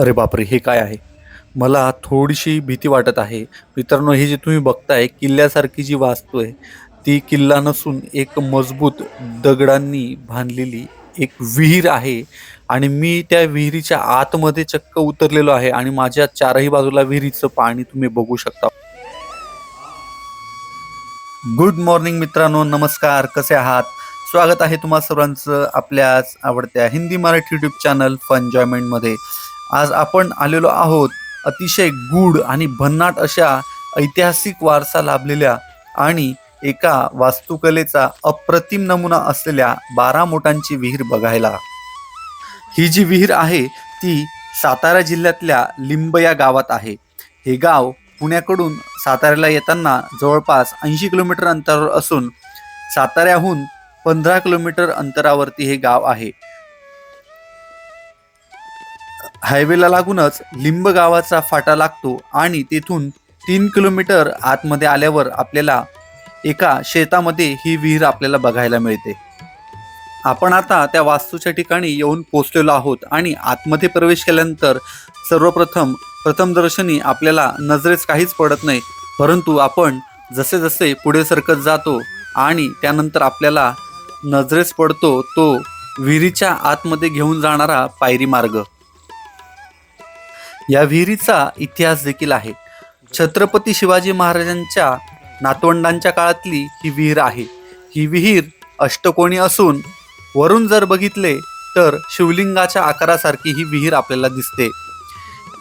अरे बापरे हे काय आहे? मला थोडीशी भीती वाटत आहे. मित्रांनो हे जे तुम्ही बघताय किल्ल्यासारखी जी वास्तू आहे ती किल्ला नसून एक मजबूत दगडांनी बांधलेली एक विहीर आहे. आणि मी त्या विहिरीच्या आतमध्ये चक्क उतरलेलो आहे आणि माझ्या चारही बाजूला विहिरीचं पाणी तुम्ही बघू शकता. गुड मॉर्निंग मित्रांनो नमस्कार कसे आहात? स्वागत आहे तुम्हा सर्वांचं आपल्याच आवडत्या हिंदी मराठी यूट्यूब चॅनल फनजॉयमेंटमध्ये आज आपण आलेलो आहोत अतिशय गूढ आणि भन्नाट अशा ऐतिहासिक वारसा लाभलेल्या आणि एका वास्तुकलेचा अप्रतिम नमुना असलेल्या बारा मोटांची विहीर बघायला. ही जी विहीर आहे ती सातारा जिल्ह्यातल्या लिंब या गावात आहे. हे गाव पुण्याकडून साताऱ्याला येताना जवळपास ऐंशी किलोमीटर अंतरावर असून साताऱ्याहून पंधरा किलोमीटर अंतरावरती हे गाव आहे. हायवेला लागूनच लिंब गावाचा फाटा लागतो आणि तेथून तीन किलोमीटर आतमध्ये आल्यावर आपल्याला एका शेतामध्ये ही विहीर आपल्याला बघायला मिळते. आपण आता त्या वास्तूच्या ठिकाणी येऊन पोहोचलेलो आहोत आणि आतमध्ये प्रवेश केल्यानंतर सर्वप्रथम प्रथमदर्शनी आपल्याला नजरेस काहीच पडत नाही परंतु आपण जसे जसे पुढे सरकत जातो आणि त्यानंतर आपल्याला नजरेस पडतो तो विहिरीच्या आतमध्ये घेऊन जाणारा पायरी मार्ग. या विहिरीचा इतिहास देखील आहे. छत्रपती शिवाजी महाराजांच्या नातवंडांच्या काळातली ही विहीर आहे. ही विहीर अष्टकोणी असून वरून जर बघितले तर शिवलिंगाच्या आकारासारखी ही विहीर आपल्याला दिसते.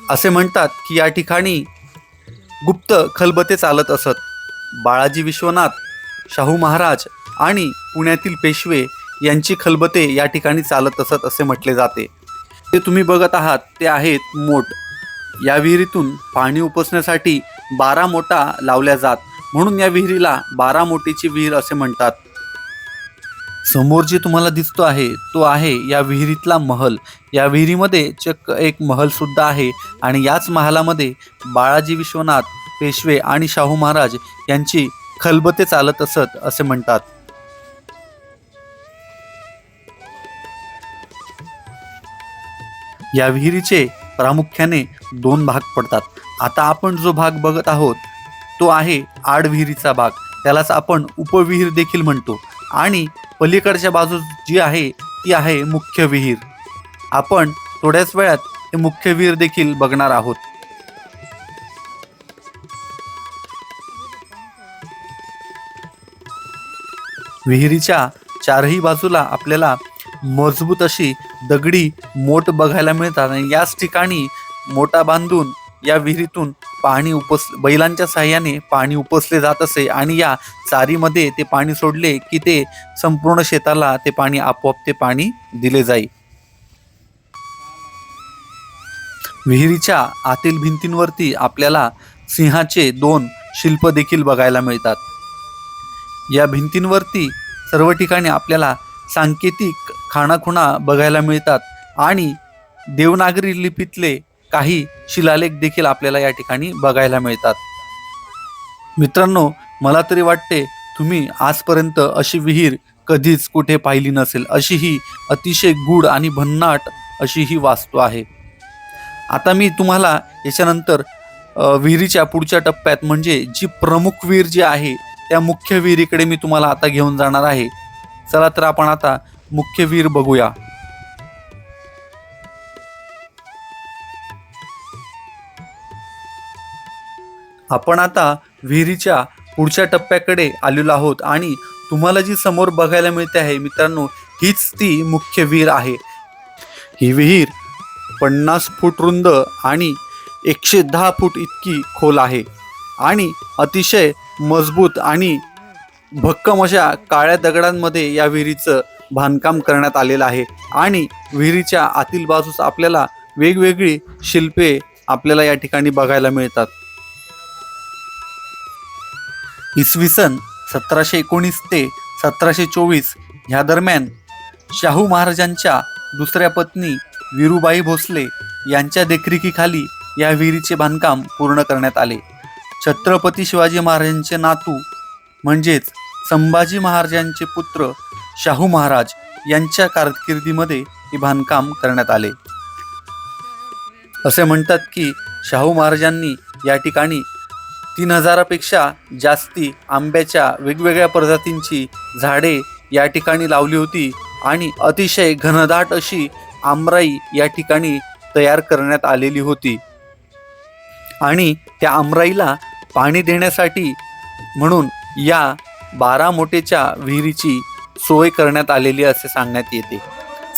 असे म्हणतात की या ठिकाणी गुप्त खलबते चालत असत. बाळाजी विश्वनाथ शाहू महाराज आणि पुण्यातील पेशवे यांची खलबते या ठिकाणी चालत असत असे म्हटले जाते. ते तुम्ही बघत आहात ते आहेत मोठ या विहिरीतून पाणी उपसण्यासाठी बारा मोठा लावल्या जात. म्हणून या विहिरीला बारा मोठीची विहीर असे म्हणतात. समोर जे तुम्हाला दिसतो आहे तो आहे या विहिरीतला महल. या विहिरीमध्ये चक्क एक महल सुद्धा आहे आणि याच महालामध्ये बाळाजी विश्वनाथ पेशवे आणि शाहू महाराज यांची खलबते चालत असत असे म्हणतात. या विहिरीचे प्रामुख्याने दोन भाग पडतात. आता आपण जो भाग बघत आहोत तो आहे आडविहिरीचा भाग. त्यालाच आपण उपविहीर देखील म्हणतो. आणि पलीकडच्या बाजूस जी आहे ती आहे मुख्य विहीर. आपण थोड्याच वेळात हे मुख्य विहीर देखील बघणार आहोत. विहिरीच्या चारही बाजूला आपल्याला मजबूत अशी दगडी मोठ बघायला मिळतात आणि याच ठिकाणी मोठा बांधून या विहिरीतून पाणी उपस बैलांच्या साह्याने पाणी उपसले जात असे आणि या चारीमध्ये ते पाणी सोडले की ते संपूर्ण शेताला ते पाणी आपोआप ते पाणी दिले जाई. विहिरीच्या आतील भिंतींवरती आपल्याला सिंहाचे दोन शिल्प देखील बघायला मिळतात. या भिंतींवरती सर्व ठिकाणी आपल्याला सांकेतिक खाणाखुणा बघायला मिळतात. आणि देवनागरी लिपीतले काही शिलालेख देखील आपल्याला या ठिकाणी बघायला मिळतात. मित्रांनो मला तरी वाटते तुम्ही आजपर्यंत अशी विहीर कधीच कुठे पाहिली नसेल. अशी ही अतिशय गूढ आणि भन्नाट अशी ही वास्तू आहे. आता मी तुम्हाला याच्यानंतर विहिरीच्या पुढच्या टप्प्यात म्हणजे जी प्रमुख विहीर जी आहे त्या मुख्य विहिरीकडे मी तुम्हाला आता घेऊन जाणार आहे. चला तर आपण आता मुख्य विहीर बघूया. आपण आता विहिरीच्या पुढच्या टप्प्याकडे आलेलो आहोत आणि तुम्हाला जी समोर बघायला मिळते आहे मित्रांनो हीच ती मुख्य विहीर आहे. ही विहीर पन्नास फूट रुंद आणि एकशे दहा फूट इतकी खोल आहे आणि अतिशय मजबूत आणि भक्कम अशा काळ्या दगडांमध्ये या विहिरीचं बांधकाम करण्यात आलेलं आहे. आणि विहिरीच्या आतील बाजूस आपल्याला वेगवेगळी शिल्पे आपल्याला या ठिकाणी बघायला मिळतात. इसवी सन सतराशे एकोणीस ते सतराशे चोवीस ह्या दरम्यान शाहू महाराजांच्या दुसऱ्या पत्नी विरुबाई भोसले यांच्या देखरेखीखाली या विहिरीचे बांधकाम पूर्ण करण्यात आले. छत्रपती शिवाजी महाराजांचे नातू म्हणजेच संभाजी महाराजांचे पुत्र शाहू महाराज यांच्या कारकिर्दीमध्ये हे बांधकाम करण्यात आले. असे म्हणतात की शाहू महाराजांनी या ठिकाणी तीन हजारापेक्षा जास्ती आंब्याच्या वेगवेगळ्या प्रजातींची झाडे या ठिकाणी लावली होती आणि अतिशय घनदाट अशी आमराई या ठिकाणी तयार करण्यात आलेली होती. आणि त्या आमराईला पाणी देण्यासाठी म्हणून या बारा मोठेच्या विहिरीची सोय करण्यात आलेली असे सांगण्यात येते.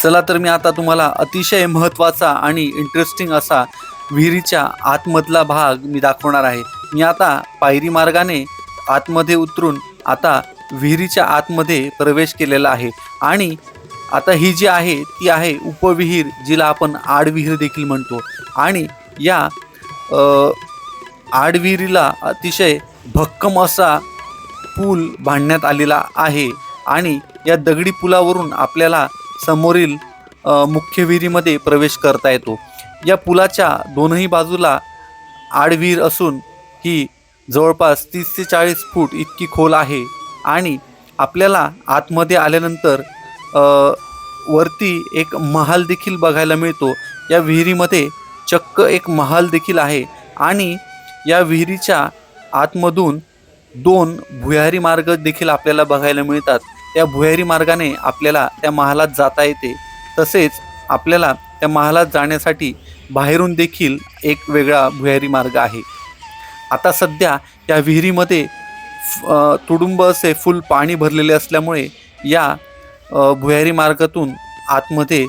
चला तर मी आता तुम्हाला अतिशय महत्त्वाचा आणि इंटरेस्टिंग असा विहिरीच्या आतमधला भाग मी दाखवणार आहे. मी आता पायरी मार्गाने आतमध्ये उतरून आता विहिरीच्या आतमध्ये प्रवेश केलेला आहे. आणि आता ही जी आहे ती आहे उपविहीर जिला आपण आडविहीर देखील म्हणतो. आणि या आडविहिरीला अतिशय भक्कम असा पूल बांधण्यात आलेला आहे. आणि या दगडी पुलावरून आपल्याला समोरील मुख्य विहिरीमध्ये प्रवेश करता येतो. या पुलाच्या दोनही बाजूला आडविहीर असून ही जवळपास तीस ते चाळीस फूट इतकी खोल आहे आणि आपल्याला आतमध्ये आल्यानंतर वरती एक महाल देखील बघायला मिळतो. या विहिरीमध्ये चक्क एक महाल देखील आहे आणि या विहिरीच्या आतमधून दोन भुयारी मार्ग देखील आपल्याला बघायला मिळतात. त्या भुयारी मार्गाने आपल्याला त्या महालात जाता येते. तसेच आपल्याला त्या महालात जाण्यासाठी बाहेरून देखील एक वेगळा भुयारी मार्ग आहे. आता सध्या या विहिरीमध्ये तुडुंब असे फुल पाणी भरलेले असल्यामुळे या भुयारी मार्गातून आतमध्ये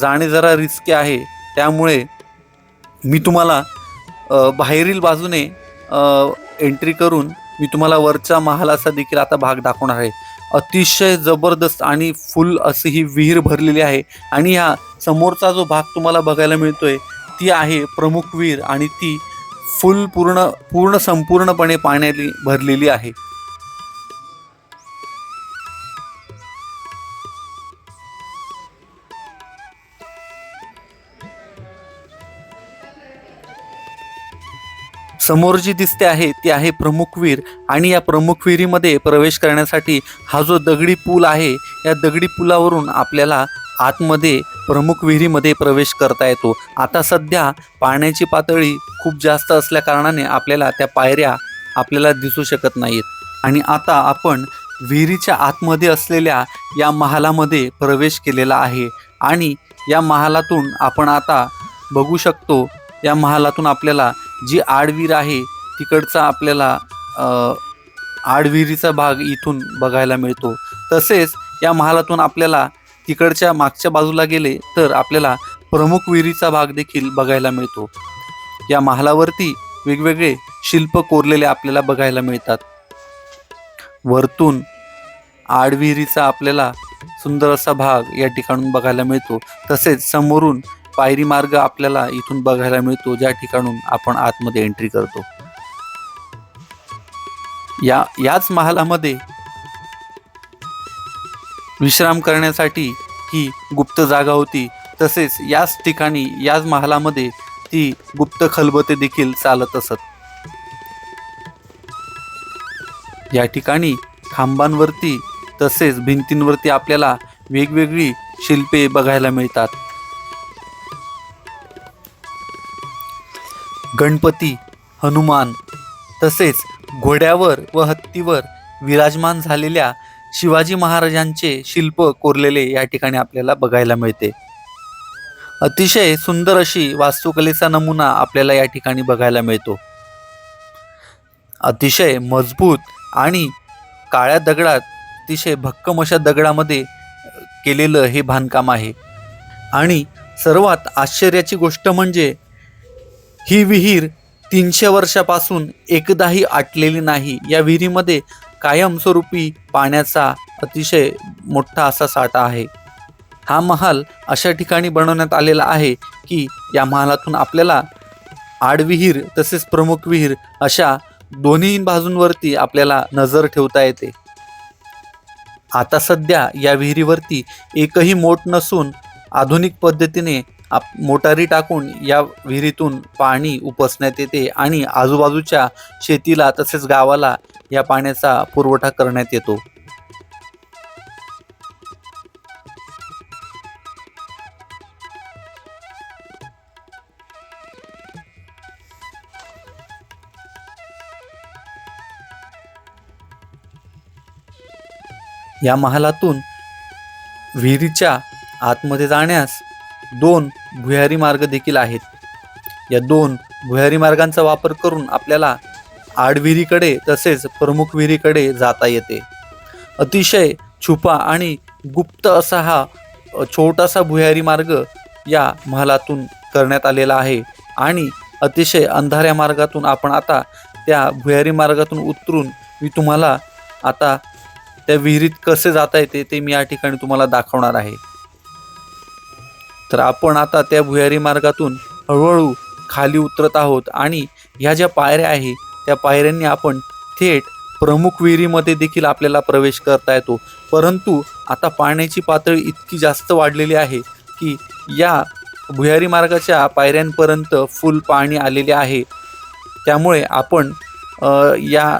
जाणे जरा रिस्की आहे. त्यामुळे मी तुम्हाला बाहेरील बाजूने एंट्री करून मी तुम्हाला वरच्या महालाचा देखील आता भाग दाखवणार आहे. अतिशय जबरदस्त आणि फुल अशी ही विहीर भरलेली आहे. आणि ह्या समोरचा जो भाग तुम्हाला बघायला मिळतोय ती आहे प्रमुख विहीर आणि ती फुल पूर्ण पूर्ण संपूर्णपणे पाण्याने भरलेली आहे. समोर जी दिसते आहे ती आहे प्रमुख विहीर. आणि या प्रमुख विहिरीमध्ये प्रवेश करण्यासाठी हा जो दगडी पूल आहे या दगडी पुलावरून आपल्याला आतमध्ये प्रमुख विहिरीमध्ये प्रवेश करता येतो. आता सध्या पाण्याची पातळी खूप जास्त असल्याकारणाने आपल्याला त्या पायऱ्या आपल्याला दिसू शकत नाहीत. आणि आता आपण विहिरीच्या आतमध्ये असलेल्या या महालामध्ये प्रवेश केलेला आहे. आणि या महालातून आपण आता बघू शकतो या महालातून आपल्याला जी आडवीर आहे तिकडचा आपल्याला आडविहिरीचा भाग इथून बघायला मिळतो. तसेच या महालातून आपल्याला तिकडच्या मागच्या बाजूला गेले तर आपल्याला प्रमुख विहिरीचा भाग देखील बघायला मिळतो. या महालावरती वेगवेगळे शिल्प कोरलेले आपल्याला बघायला मिळतात. वरतून आडविहिरीचा आपल्याला सुंदर असा भाग या ठिकाणून बघायला मिळतो. तसेच समोरून पायरी मार्ग आपल्याला इथून बघायला मिळतो ज्या ठिकाणून आपण आतमध्ये एंट्री करतो. या याच महालामध्ये विश्राम करण्यासाठी ही गुप्त जागा होती. तसेच याच ठिकाणी याच महालामध्ये ती गुप्त खलबते देखील चालत असत. या ठिकाणी खांबांवरती तसेच भिंतींवरती आपल्याला वेगवेगळी शिल्पे बघायला मिळतात. गणपती हनुमान तसेच घोड्यावर व हत्तीवर विराजमान झालेल्या शिवाजी महाराजांचे शिल्प कोरलेले या ठिकाणी आपल्याला बघायला मिळते. अतिशय सुंदर अशी वास्तुकलेचा नमुना आपल्याला या ठिकाणी बघायला मिळतो. अतिशय मजबूत आणि काळ्या दगडात अतिशय भक्कम अशा दगडामध्ये केलेलं हे बांधकाम आहे. आणि सर्वात आश्चर्याची गोष्ट म्हणजे ही विहीर तीनशे वर्षापासून एकदाही आटलेली नाही. या विहिरीमध्ये कायमस्वरूपी पाण्याचा अतिशय मोठा असा साठा आहे. हा महाल अशा ठिकाणी बनवण्यात आलेला आहे की या महालातून आपल्याला आडविहीर तसेच प्रमुख विहीर अशा दोन्ही बाजूंवरती आपल्याला नजर ठेवता येते. आता सध्या या विहिरीवरती एकही मोठ नसून आधुनिक पद्धतीने आप मोटारी टाकून या विहिरीतून पाणी उपसण्यात येते आणि आजूबाजूच्या शेतीला तसेच गावाला या पाण्याचा पुरवठा करण्यात येतो. या महालातून विहिरीच्या आतमध्ये जाण्यास दोन भुयारी मार्ग देखील आहेत. या दोन भुयारी मार्गांचा वापर करून आपल्याला आडविहिरीकडे तसेच प्रमुख विहिरीकडे जाता येते. अतिशय छुपा आणि गुप्त असा हा छोटासा भुयारी मार्ग या महालातून करण्यात आलेला आहे आणि अतिशय अंधाऱ्या मार्गातून आपण आता त्या भुयारी मार्गातून उतरून मी तुम्हाला आता त्या विहिरीत कसे जाता येते ते मी या ठिकाणी तुम्हाला दाखवणार आहे. तर आपण आता त्या भुयारी मार्गातून हळूहळू खाली उतरत आहोत आणि ह्या ज्या पायऱ्या आहे त्या पायऱ्यांनी आपण थेट प्रमुख विहिरीमध्ये देखील आपल्याला प्रवेश करता येतो. परंतु आता पाण्याची पातळी इतकी जास्त वाढलेली आहे की या भुयारी मार्गाच्या पायऱ्यांपर्यंत फुल पाणी आलेले आहे. त्यामुळे आपण या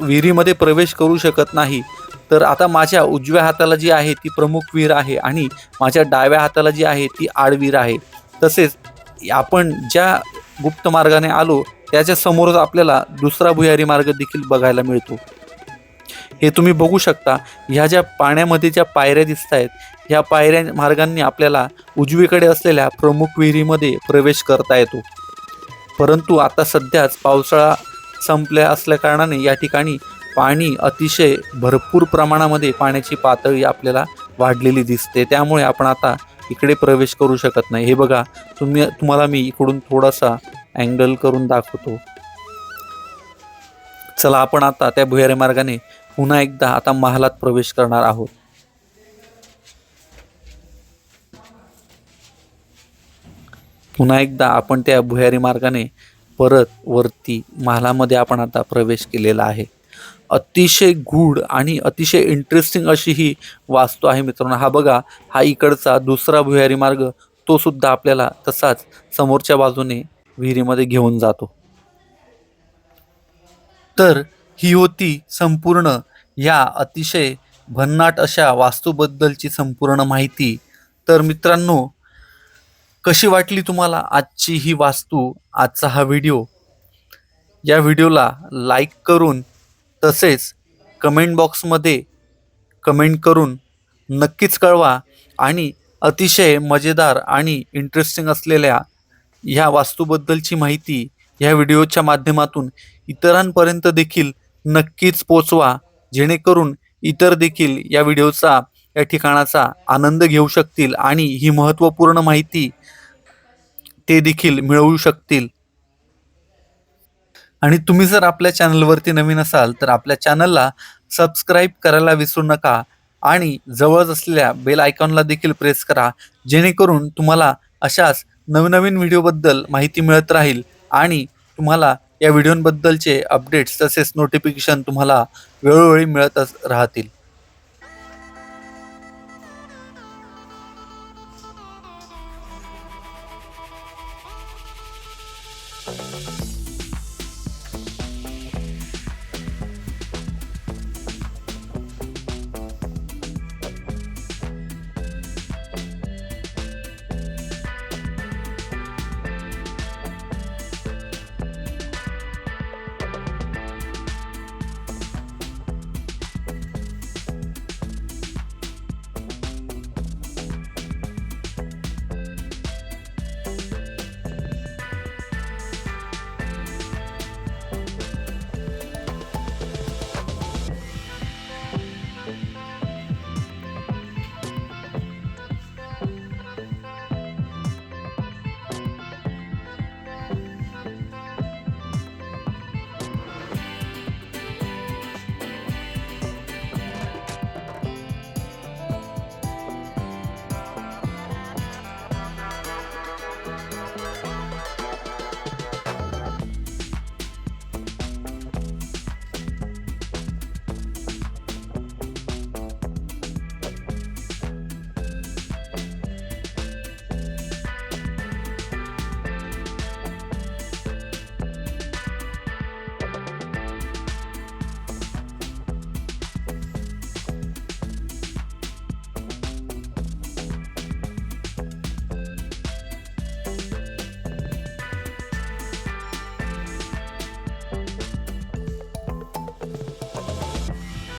विहिरीमध्ये प्रवेश करू शकत नाही. तर आता माझ्या उजव्या हाताला जी आहे ती प्रमुख विहीर आहे आणि माझ्या डाव्या हाताला जी आहे ती आडवीर आहे. तसेच आपण ज्या गुप्त मार्गाने आलो त्याच्या समोरच आपल्याला दुसरा भुयारी मार्ग देखील बघायला मिळतो. हे तुम्ही बघू शकता ह्या ज्या पाण्यामध्ये ज्या पायऱ्या दिसत आहेत ह्या पायऱ्या मार्गांनी आपल्याला उजवीकडे असलेल्या प्रमुख विहिरीमध्ये प्रवेश करता येतो. परंतु आता सध्याच पावसाळा संपल्या असल्याकारणाने या ठिकाणी पाणी अतिशय भरपूर प्रमाणामध्ये पाण्याची पातळी आपल्याला वाढलेली दिसते. त्यामुळे आपण आता इकडे प्रवेश करू शकत नाही. हे बघा तुम्ही तुम्हाला मी इकडून थोडासा अँगल करून दाखवतो. चला आपण आता त्या भुयारी मार्गाने पुन्हा एकदा आता महालात प्रवेश करणार आहोत. पुन्हा एकदा आपण त्या भुयारी मार्गाने परत वरती महालामध्ये आपण आता प्रवेश केलेला आहे. अतिशय गूढ आणि अतिशय इंटरेस्टिंग अशी ही वास्तू आहे मित्रांनो. हा बघा हा इकडचा दुसरा भुयारी मार्ग तो सुद्धा आपल्याला तसाच समोरच्या बाजूने विहिरीमध्ये घेऊन जातो. तर ही होती संपूर्ण या अतिशय भन्नाट अशा वास्तूबद्दलची संपूर्ण माहिती. तर मित्रांनो कशी वाटली तुम्हाला आजची ही वास्तू आजचा हा व्हिडिओ? या व्हिडिओला लाईक करून तसेच कमेंट बॉक्समध्ये कमेंट करून नक्कीच कळवा आणि अतिशय मजेदार आणि इंटरेस्टिंग असलेल्या ह्या वास्तूबद्दलची माहिती ह्या व्हिडिओच्या माध्यमातून इतरांपर्यंत देखील नक्कीच पोचवा जेणेकरून इतर देखील या व्हिडिओचा या ठिकाणाचा आनंद घेऊ शकतील आणि ही महत्त्वपूर्ण माहिती ते देखील मिळवू शकतील. आणि तुम्ही जर आपल्या चॅनलवरती नवीन असाल तर आपल्या चॅनलला सबस्क्राईब करायला विसरू नका आणि जवळच असलेल्या बेल आयकॉनला देखील प्रेस करा जेणेकरून तुम्हाला अशाच नवनवीन व्हिडिओबद्दल माहिती मिळत राहील आणि तुम्हाला या व्हिडिओंबद्दलचे अपडेट्स तसेच नोटिफिकेशन तुम्हाला वेळोवेळी मिळतच राहतील.